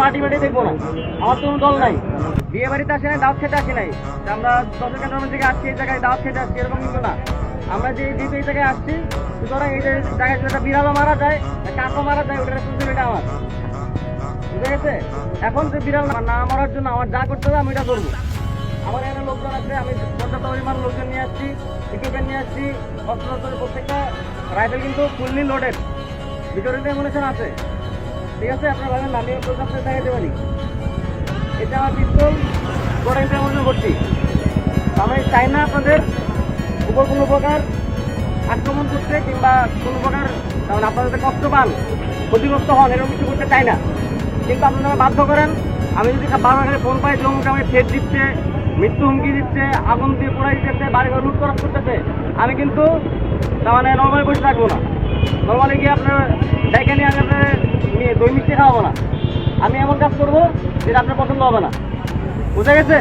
Party বাড়ি দেখব না। আমার কোনো দল নাই। বিয়ে বাড়িতে আসি নাই দাওয়াত খেতে আসি নাই। আমরা দশ ক্যান্টনমেন্ট থেকে আসছি, এই জায়গায় দাওয়াত খেতে আসছি, এরকম কিন্তু না। আমরা যে যেহেতু এই জায়গায় আসছি, সুতরাং এই জায়গায় একটা বিড়ালও মারা যায় কাকও মারা যায়, ওটার রেসপন্সিবিলিটি আমার। বুঝে গেছে? এখন যে বিড়াল না- মারার জন্য আমার যা করতে হবে, আমি এটা করব। আমার এখানে লোকজন আছে, আমি পর্যাপ্ত পরিমাণ লোকজন নিয়ে আসছি ইকুইপমেন্ট নিয়ে আসছি অস্ত্র প্রত্যেকটা রাইফেল কিন্তু ফুললি লোডেড ভিতরে এমুনেশন আছে। ঠিক আছে, আপনার ভাবেন আমি প্রোগ্রাম দেখাতে এটা আমার পিস্তল গোটা ইন্টারমোশন করছি আমি চাই না আপনাদের উপর কোনো প্রকার আক্রমণ করতে কিংবা কোনো প্রকার, কারণ আপনারা যাতে কষ্ট পান, ক্ষতিগ্রস্ত হন, এরকম কিছু করতে চাই না। কিন্তু আপনারা বাধ্য করেন, আমি যদি বারবার ফোন পাই জমুক আমাকে থ্রেট দিচ্ছে, মৃত্যু হুমকি দিচ্ছে, আগুন দিয়ে পোড়াই দিচ্ছে বাড়ি ঘর লুট করা করতেছে, আমি কিন্তু তার মানে নর্মালি বসে থাকব না। নর্মালি গিয়ে আপনার ডেকে নিয়ে আমি খাওয়াবো না। আমি এমন কাজ করব যেটা আপনার পছন্দ হবে না। বুঝে গেছে?